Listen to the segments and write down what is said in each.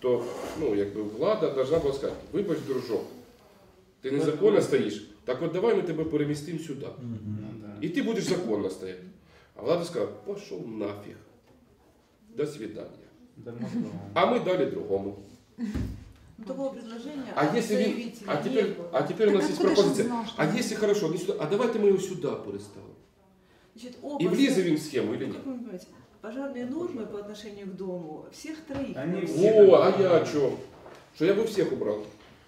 то ну, якби влада должна була сказати, вибач, дружок, ти незаконно стоїш, так от давай ми тебе перемістимо сюди. І ти будеш законно стояти. А влада сказала, пішов нафіг. До свидання. А мы дали другому. Ну, Такого предложения А от если, ви- заявителя а не теперь, было. а теперь у Так нас есть откуда ж он пропозиция. знал, что А он- если хорошо, не сюда, а давайте мы его сюда переставим. Значит, оба И влізе ста- він в схему или Ну, нет? Как вы понимаете, пожарные нормы по отношению к дому всех троих. Они нарушили. О, а я о чем? Что я бы всех убрал.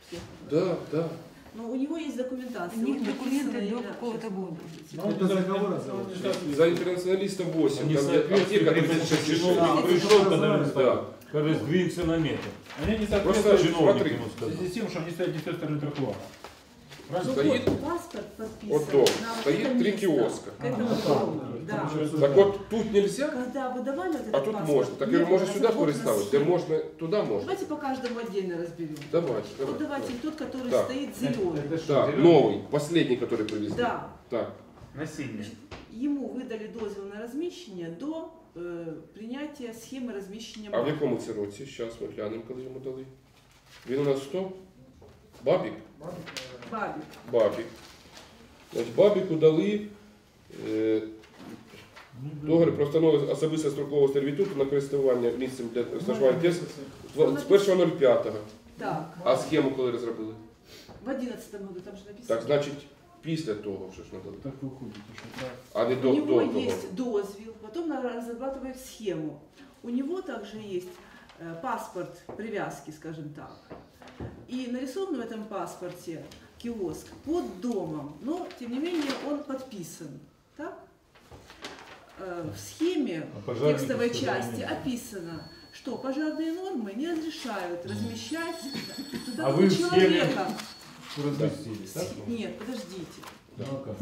Всех. Да, да. Но у него есть документация. У них вот документы до какого-то года. могу. Это заговор зовут. За интернационалистов 8. Они соответствуют аптека требованиям 36 чиновника. решений. Пришел, когда Да. Когда сдвинься на метр. Они не Просто соответствуют чиновник в связи с тем, что они стоят не с той стороны тротуара. Ну Правильно? Стоит- вот, паспорт подписан. Вот то, на вот стоит это три место, киоска. К этому А, дому. так. Да. Так вот тут нельзя, Когда выдавали вот этот а тут паспорт, можно. Так не я было может сюда разработано переставить, да схем. можно, туда можно. Давайте по каждому отдельно разберем. Давай, Вот давай. давайте тот, который Так. стоит Это, зеленый. это что, Да, зелёный? новый, последний, который привезли. Да. Так. На синий. Йому видали дозвіл на розміщення до е, прийняття схеми розміщення А в мав. якому це році? Зараз ми глянемо, коли йому дали. Він у нас хто? Бабік? Бабі. Бабік. Значить, Бабіку дали е, договір про встановлення особисто строкового сервітуту на користування місцем для розташування ТЕС з 1.05. Так, А схему коли розробили? в 11 году там же написано. Так, значить, після того вже ж надали. Так выходит, что так. А не У до, него до того. есть дозвіл, потом на- разрабатывает схему. У него также есть э, паспорт привязки, скажем так. И нарисован в этом паспорте киоск под домом, но тем не менее он подписан. Так? Э, В схеме А текстовой части описано, что пожарные нормы не разрешают размещать туда А вы человека. Разместили, так? С- Нет, подождите. Ну, как?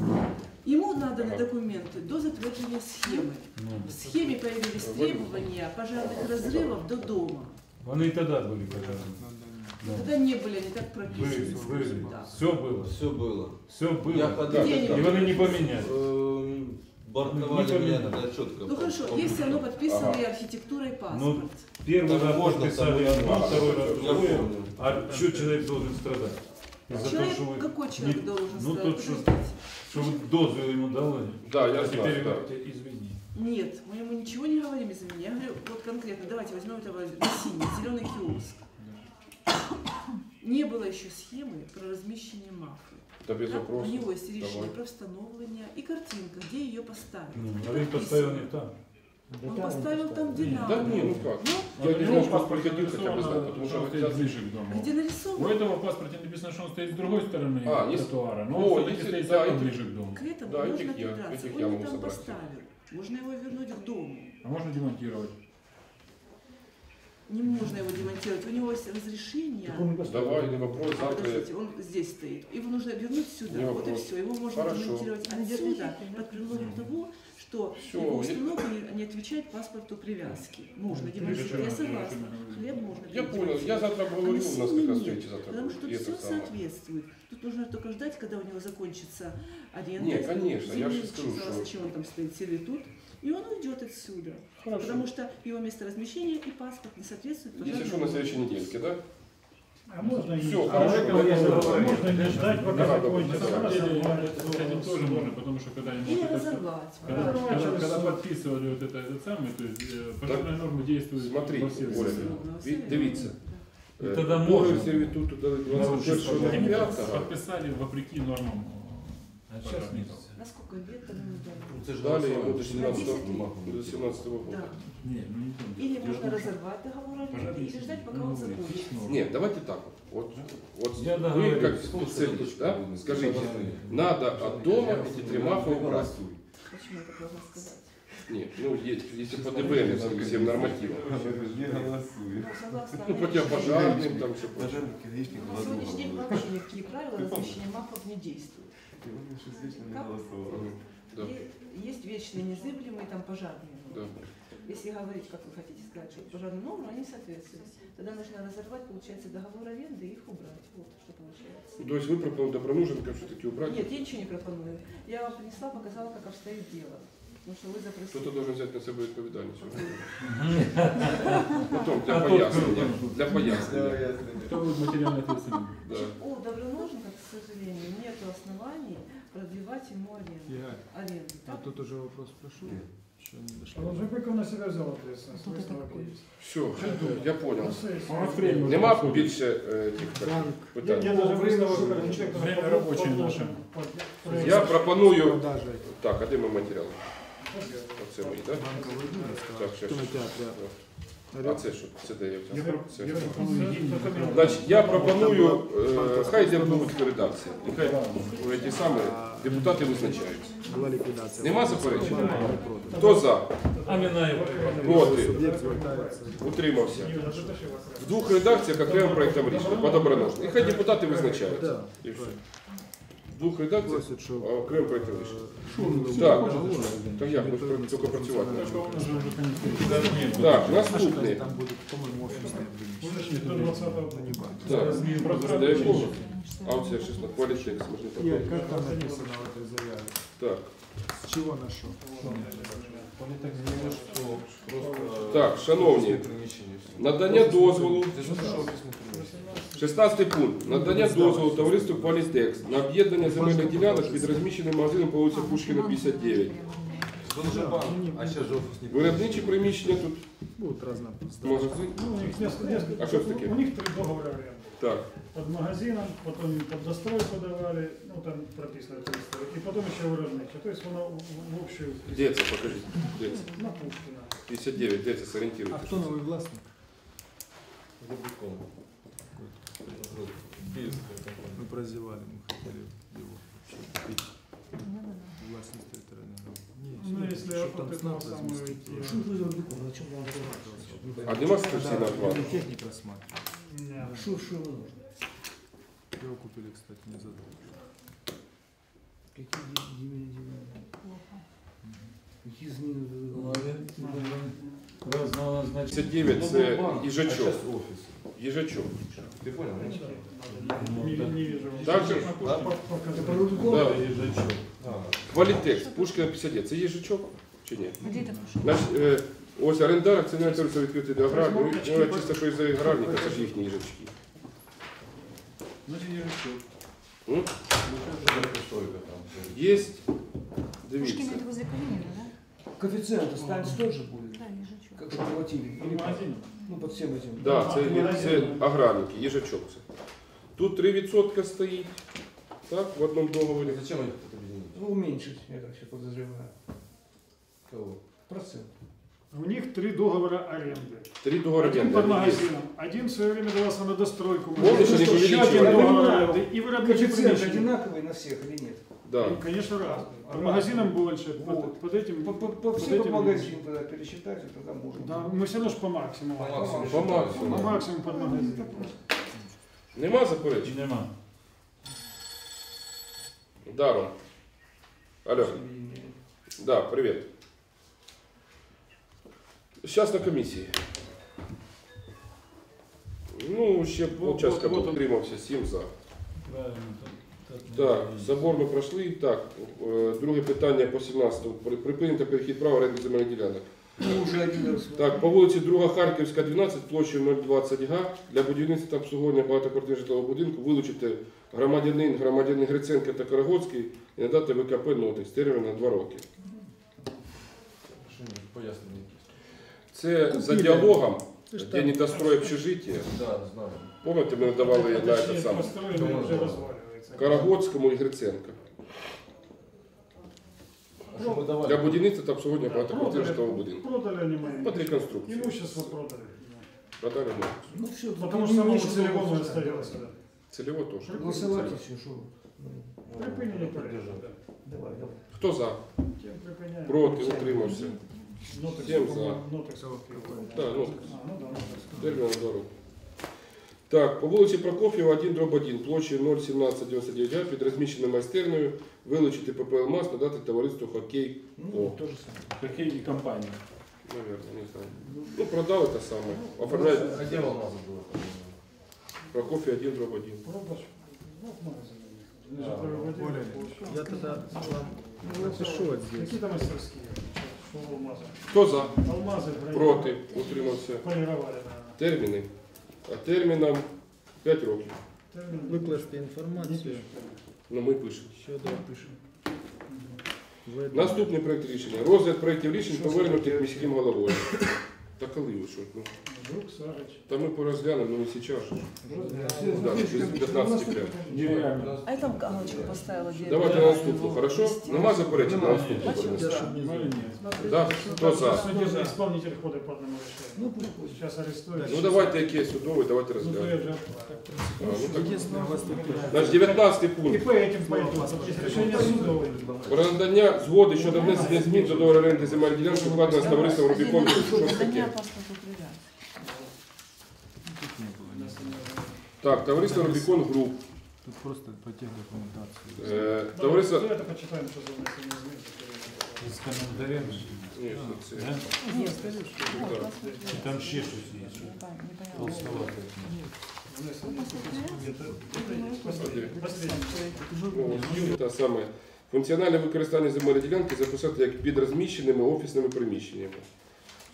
Ему наданы документы до затверджения схемы. Ну, В схеме появились требования пожарных разрывов до дома. Они и тогда были пожарными. Да. Тогда не были они так прописаны. вы, скажем так. все было. Все было. Все было. Я ходил. Да, да, И да. они не поменяли. Эм, Бортовали Не меня поменяли. тогда четко. Ну хорошо, есть все равно подписанный Ага. архитектурой Ну, паспорт. Первый Там раз можно, подписали одно, второй раз Я другое. помню. А что человек должен страдать? Из-за того, Человек, что вы, какой человек не- должен ну, страдать? тот, что- что вы дозвел ему дали. Да, я а теперь да. извини. Нет, мы ему ничего не говорим из меня. Я говорю, вот конкретно, давайте возьмем этого синий, зеленый киоск. Не было еще схемы про размещение мафы. Та без Так, у него есть решение Давай. про встановлення и картинка, где ее поставить. Ну, И а подписано. поставил не там. Он поставил там, где Нет. надо. Да не, ну как. Ну, Я у не знаю, что приходил хотя бы знать, потому что он хотят- ближе к дому. где У нарисовано, этого в паспорте написано, что он стоит с другой стороны А, есть- тротуара, но О, он есть- стоит да, этих- ближе к дому. к этому Да, можно этих я- этих Он я не могу там собрать. поставил. Можно его вернуть к дому. А можно демонтировать? Не можно его демонтировать. У него есть разрешение. Давай, не вопрос, я... Подождите, он здесь стоит. Его нужно вернуть сюда. Не вот и все. Его можно Хорошо. демонтировать отсюда под предлогом того, что Всё, его установка не, не отвечает паспорту привязки. Можно демонтировать. Я согласна. Хлеб можно Я понял, я завтра А говорю, на у нас как раз нет, встреча завтра Потому что все самое. соответствует. Тут нужно только ждать, когда у него закончится аренда. Не, конечно, я же скажу, что- зачем он там стоит, сервитут И он уйдет отсюда. Хорошо. Потому что его место размещения и паспорт не соответствуют Если пожарному что, на следующей недельке, да? А можно Всё, не, хорошо, а этого я не- договорились. можно не ждать, пока Да, да, На закончится. самом деле, раз, с этим тоже можно, потому что когда ему Или вот это- разорвать. Когда, правильно. когда- когда подписывали вот это, этот самый, то есть э, пожарные нормы действуют Смотрите, во всех Оля, случаях. ви- дивіться. І Е, тоді Договір можна. сервітуту дали Нарушити 21.05. Подписали вопреки нормам А сейчас нет. На сколько лет там ему дали? Це ж Дали голосовали. ему до 17 17 до 17 года. Да. Не, ну не помню. Или можно разорвать договор или ждать, пока ну, он вы, закончится. ну, Нет, давайте так вот. Вот, вот Я вы договорюсь. как специалист, да, скажите, надо от дома эти три мафы убрать. Почему я так должна сказать? Нет, ну есть, если по ДБН всем нормативам. Ну, согласно Ну, противопожарным, там все прочее. На сегодняшний день вообще никакие правила размещения мафов не действуют. Да, И Есть вечные незыблемые там пожарные. да. Если говорить, как вы хотите сказать, что пожарные нормы, они соответствуют. Тогда нужно разорвать, получается, договор аренды и их убрать. Вот что получается. Ну, То есть вы пропонуете Добронуженко все-таки убрать? Нет, я ничего не пропоную. Я вам принесла, показала, как обстоит дело. Потому что вы Хто-то запросили. должен взяти на себе відповідальність. Потім для А то пояснення. кто? Для пояснення. Кто будет материально ответственным? сожалению, нет оснований продлевать ему аренду. аренду А так? тут уже вопрос прошел, еще не дошло. Он же как на себя взял ответственность. выставок есть. Все, я понял. Ну, сессия. А вот время уже Нема подходит. більше е, тих так, Я, питань. я даже выставок архитектора Время под- рабочее подложен наше. под проект. Я пропоную. Продажа Так, а де ми матеріали? Оце мої, так? банковой дни Так, рассказал. А це що? Це де я Це. Значить, я пропоную, е, хай йде в редакції. Нехай е, ті самі депутати визначаються. Була ліквідація. Нема заперечень? Хто за? А Мінаєв. Проти? Звертається. Утримався. В двох редакціях окремим проєктом рішення. Подоброножно. І хай депутати визначаються. І все. В двох редакціях Просять, що а окремим проєктом рішення. шум Так. Так як, ми ж про- тільки працювати не Что можемо. у нас же уже конец. Так, наступний. Там буде, по-моєму, офісне приміщення. До 20-го. Ну, не бачу. Так, до якого? А оце 16, політекс, можна Ні, так. як там написано в этой заяві? Так, З чого на що? Вони так змінили, що просто... Так, шановні. офісне приміщення всі. надання дозволу. 16 пункт. Надання дозволу товариству Політекс на об'єднання земельних ділянок під розміщеним магазином по вулиці Пушкіна 59. Дуже банк, а ще ж офісні Виробничі приміщення тут, Будуть разна магазин. Ну, у них несколько, несколько, А что это такие? у них три договора аренды. Так, Под магазином, потом им под застройку давали, ну там прописано 300, и потом еще виробниче. То есть воно в, в общую де це, покажіть. Де це? на Пушкина. 59, де це, А сорієнтуйте. хто новий власник? Рубікон. Київська компанія. Ми прозевали, ми хотіли його купити. Власність територіальної громади. Ні, Ну, если щоб там охота СНАП на самую розмістити. идти. А нема стрільців на план? Техник рассматривал. Не, Что, что нужно? Его купили, кстати, не за долг. Какие дивиденды? Какие измены Ну, а вы він- Раз, ну, значить, 59 це А їжачок. зараз офіс. Їжачок. Ти понял? не, ну, не так. вижу. Так же? На Пушкина Это показывают. по Рудкову? Да. їжачок. А, Квалітекс, Пушкіна 59. Це їжачок чи ні? Где это пошел? Значить, е, ось орендар, акціонерне товариство відкритий для аграрних. Ну, я чисто, що із аграрника, це ж їхні їжачки. Значит, я решил. М? що за стойка там? Є, Пушкина дивіться. это возле Калинина, да? Коэффициент останется тоже будет, Да, ежачок. как и платили. Под Или как? магазином. Ну, под всем этим. Да, А, це, магазин. це аграрники, їжачок це. Тут 3% стоїть, так, в одному договорі. Зачем їх тут об'єднати? Ну, уменьшить, я так сейчас подозреваю. Кого? Процент. У них три договора аренды. Три договори Один оренди. под магазином, один в свое время давался на достройку. Помнишь, магазина. они Еще увеличивали? один договор Я аренды. И виробничий Коэффициент приміщення. одинаковый на всех или нет? Да. Ну, Конечно, разный. Под Разный. магазином больше, под, Вот. под этим... По, по, по под всем этим по меньше. магазину тогда пересчитать, и тогда можно. Да, мы все равно ж по максимуму. По максимуму. По считаю, максимуму. По все. максимуму под магазин. Нема заперечень? Нема. Даром. Алло. Да, привет. Сейчас на комісії. Ну, ще полчаска вот он. підтримався, 7 за. Правильно. так- Так, забор ми пройшли. Так, е, друге питання по 17. При- Припинити перехід права оренди земельних ділянок. Уже один раз. Так, по вулиці 2 Харківська, 12, площею 020 га для будівництва та обслуговування багатоквартирного житлового будинку вилучити громадянин, громадянин Гриценко та Карагоцький і надати ВКП нотик з терміном на 2 роки. Це за діалогом, де недострой общежиття. Да, знаю. Пам'ятаєте, ми надавали на Точнее, этот сам построенный уже разваливается. Карагоцькому і Гриценко. А що ми давали? Для будівництва та обслуговування Да, багатоквартирного продали, житлового будинку. продали они мои. Под реконструкцію. Имущество продали. Продали ми. Ну, все, Потому что оно целиком остается. да. Цільово теж. Голосовать и все, что. Припинение порядка. да. Давай, давай. Хто за? Тем припиняем. Проти, утримався. Нотекс, Всем по-моему, за. Нотекс. Так, ну, А, ну да, нотекс. термін на 2 роки. Так, по вулиці Прокоф'єва 1 дроб 1, площею 01799 га під розміщеною майстернею вилучити ППЛ МАС, надати товариству хокей. Ну, О. то же самое. Какие и компании? Наверное, не знаю. Ну, продали те саме. Оформляють А де алмази були? Прокоф'я 1 дроб 1. Продаж. Вот магазин у них. Нежитловые владения Поняли. получили. Я тогда вам напишу вот здесь. Какие-то мастерские, что алмазы. Хто за? Алмазы в Проти? Утримався. Полировали, наверное. Терміни. А терміном 5 років. Викласти інформацію. Ну ми пишемо. щодо Мгм. пишемо. Наступний проєкт рішення. Розгляд проєктів рішень повернутих міським головою. Та коли ви що? Ну, Друг, Сарыч. та ми порозглянемо, ну не зараз. же. Все, Да, знаешь, без как- 15 прям. Нереально. А я там галочку поставила. где Давайте это на наступну, хорошо? вести. Нема заперечень на наступну. Бачите? перенесемо. Я, щоб не Или забув. нет? Да? Хто за? Судебный исполнитель ходит по одному решению. Ну, пусть. Сейчас арестуют. Ну давайте яке судове, давайте Ну, то я розглянемо. же А, ну, так. Єдине, у вас тут Значить, 19 И пункт. по этим пойдут. Есть решение судовое. Про надання згоди щодо внесення змін до договору оренди земельної ділянки укладено з товариством Рубікон. Що це таке? Так, товариство Рубікон Груп. Тут просто по тех документації. Е, Давай, Товариство... это почитаем, что за внесение измен. С комментарием. Ні, це... Да? Ні, скажи, що Ну, вот, так. паспорт И там ще щось є. Не пон- не понятно. Толстовато. Внесение измен. Это- это есть Последний. Последний. Ну, Та саме. Функціональне використання земельної ділянки записати як під розміщеними офісними приміщеннями.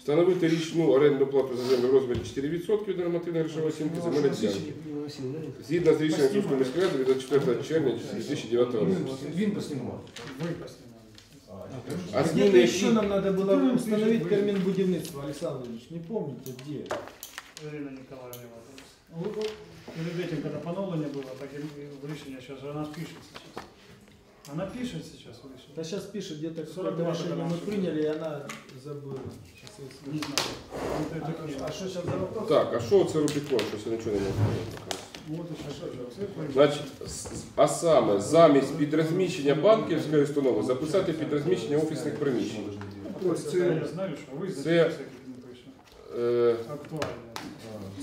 Встановити річну орендну плату за землю в розмірі 4% від нормативної грошової оцінки земельної ділянки. Згідно з рішенням Сумської міської ради від 24 червня 2009 року. Він поснімав. Вы поснимали. А Где-то зміни, еще які... нам надо было Там установить пишет, термин будівництва, Александр Ильич, не помните где? Ирина Николаевна. Вот, вот, Перед этим, когда поновление было, так и в решение сейчас же она пишет сейчас. Она пишет сейчас в Да решении. сейчас пишет, где-то 42 какое-то решение тогда мы что? приняли, и она забыла. Сейчас я Не скажу. знаю. Вот это книга. А что сейчас за вопрос? Так, а що це Рубікон? Щось я нічого не можу зрозуміти. Вот и сейчас. Цифры. Значить, с- а саме замість підрозміщення банківської установи записати підрозміщення офісних приміщень. Просто я знаю, что вы Це- записываете, не пишете. Е, Актуально.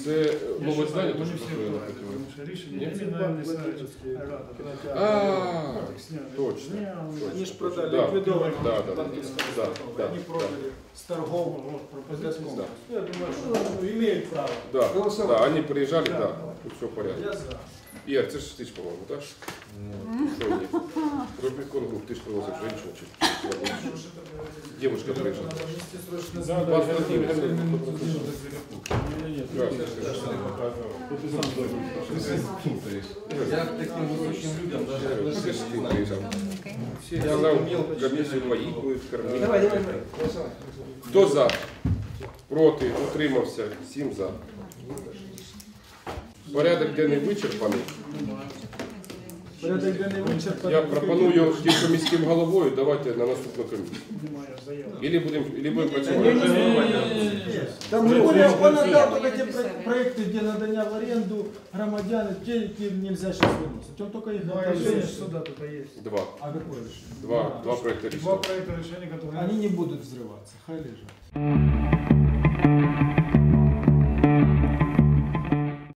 Це е, Я нове считаю, здання, ну, то не що все построєно правильно, хотіли. потому что решение Нет? именно не ставить. А, Так, сняли. точно. Сняли. Они же продали Да. ликвидованную Да, да, да, банковскую да, установу. да, Они да. продали с торгов Вот, пропозиция. Газком. Да. Я думаю, что ну, имеют право. Да, Голосовать. да, они приезжали, Да. да, тут все в порядке. Я за. Ір, це ж ти ж по-моєму, так? Ні. Що? Роби конгу, ти ж привозив женщину чи Дівчинка приїжджала. Вас Владимир Я к таким людям даже не знаю. Я умел комісію поїхали, кормить. Давай, давай. Хто за? Проти? Утримався? Сім за. Порядок денний вичерпаний. Порядок денний вичерпаний. Я пропоную тільки міським головою, давайте на наступну комісію. Немає заяви. Ілі будемо, ілі будемо Не, працювати. не, не, не. Там Нет, более нет, он нет, отдал нет. только те Написали. про- проекты, где надання в аренду громадян, те, які нельзя сейчас выносить. Он только их Два отдал. решения суда тут есть. Два. А какое решение? Два, два проекти Два рішення. проекта решения, которые... Они не будут взрываться, хай лежат.